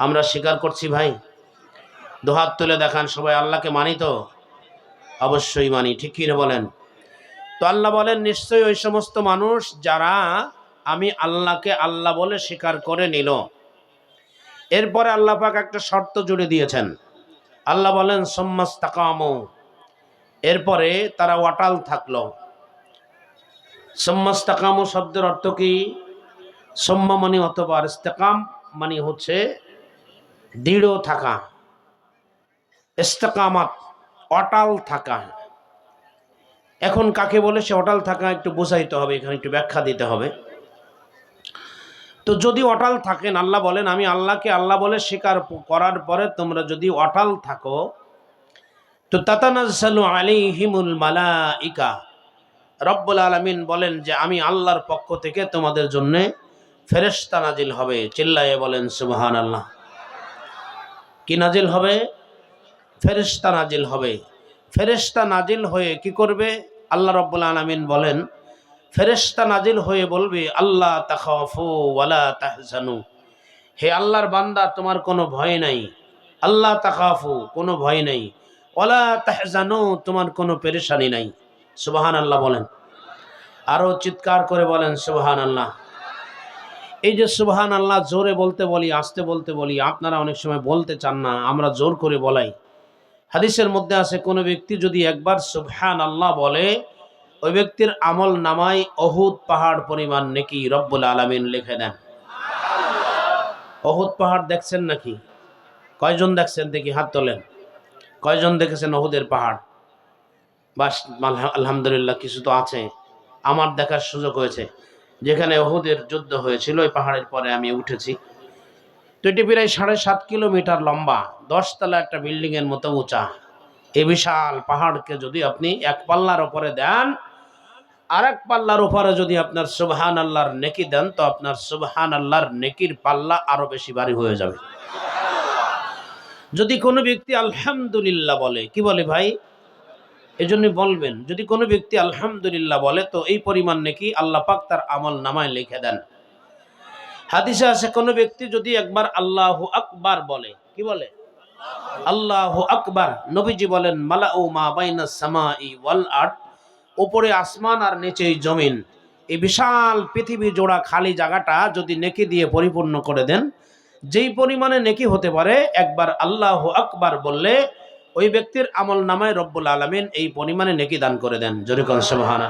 আমরা স্বীকার করছি ভাই। দুহাত তুলে দেখান, সবাই আল্লাহকে মানি তো? অবশ্যই মানি, ঠিক কি না বলেন? তো আল্লাহ বলেন, নিশ্চয়ই ওই সমস্ত মানুষ যারা আমি আল্লাহকে আল্লাহ বলে স্বীকার করে নিল। এরপরে আল্লাহ পাক একটা শর্ত জুড়ে দিয়েছেন। আল্লাহ বলেন সম্মাস তাকামো এরপরে তারা ওয়াটাল থাকল। সম্মাস তাকামো শব্দের অর্থ কি? সম্মা মানে অথবা ইস্তেকাম মানে হচ্ছে দৃঢ় থাকা, ইস্তেকামাত অটাল থাকা। এখন কাকে বলে সে অটাল থাকা একটু বোঝাইতে হবে, এখানে একটু ব্যাখ্যা দিতে হবে। তো যদি অটাল থাকেন, আল্লাহ বলেন, আমি আল্লাহকে আল্লাহ বলে স্বীকার করার পরে তোমরা যদি অটাল থাকো, তো তাতানাজ্জালু আলাইহিমুল মালাইকা। রব্বুল আলামিন বলেন যে, আমি আল্লাহর পক্ষ থেকে তোমাদের জন্য ফেরেশতা নাজিল হবে। চিল্লায়ে বলেন সুবহান আল্লাহ কি নাজিল হবে? ফেরেশতা নাজিল হবে। ফেরেশতা নাজিল হয়ে কি করবে? আল্লাহ রব্বুল আলামিন বলেন, ফেরেশতা নাজিল হয়ে বলবে আল্লাহ তাখাফু ওয়ালা হে আল্লাহর বান্দা, তোমার কোনো ভয় নাই। আল্লাহ তাখাফু কোনো ভয় নাই। ওয়ালা তাহজানু তোমার কোনো পেরেশানি নাই। সুবাহান আল্লাহ বলেন। আরও চিৎকার করে বলেন সুবহান আল্লাহ এই যে সুবহান আল্লাহ জোরে বলতে বলি, আসতে বলতে বলি, আপনারা অনেক সময় বলতে চান না, আমরা জোর করে বলাই। হাদিসের মধ্যে আছে, কোনো ব্যক্তি যদি একবার সুবহান আল্লাহ বলে, ওই ব্যক্তির আমল নামায় অহুদ পাহাড় পরিমাণ নাকি রব্বুল আলামিন লিখে দেন। অহুদ পাহাড় দেখছেন নাকি? কয়জন দেখছেন দেখি হাত তোলেন। কয়জন দেখেছেন অহুদের পাহাড়? বাস, আলহামদুলিল্লাহ, কিছু তো আছে। আমার দেখার সুযোগ হয়েছে। যেখানে অহুদের যুদ্ধ হয়েছিল, ওই পাহাড়ের পরে আমি উঠেছি। তো এটি প্রায় সাড়ে সাত কিলোমিটার লম্বা, দশতলা একটা বিল্ডিংয়ের মতো উঁচা। এই বিশাল পাহাড়কে যদি আপনি এক পাল্লার ওপরে দেন আর এক পাল্লার উপরে যদি আপনার সুবহান আল্লাহর নেকি দেন, তো আপনার সুবহান আল্লাহর নেকির পাল্লা আরও বেশি ভারী হয়ে যাবে। যদি কোনো ব্যক্তি আলহামদুলিল্লাহ বলে, কি বলে ভাই? এই জন্য বলবেন, যদি কোনো ব্যক্তি আলহামদুলিল্লাহ বলে, তো এই পরিমাণ নাকি আল্লাহ পাক তার আমল নামায় লিখে দেন। হাদিসে আছে কোনো ব্যক্তি যদি একবার আল্লাহ আকবার বলে, কি বলে? আল্লাহ আকবার, নবীজি বলেন মালা ও মা বাইনা সামাই ওয়াল আর্ট উপরে আসমান আর নিচেই জমিন। এই বিশাল পৃথিবী জোড়া খালি জায়গাটা যদি নেকি দিয়ে পরিপূর্ণ করে দেন, যেই পরিমাণে নেকি হতে পারে, একবার আল্লাহ আকবার বললে ওই ব্যক্তির আমল নামায় রব্বুল আলমিন এই পরিমাণে নেকি দান করে দেন। জরিকন সুবহানা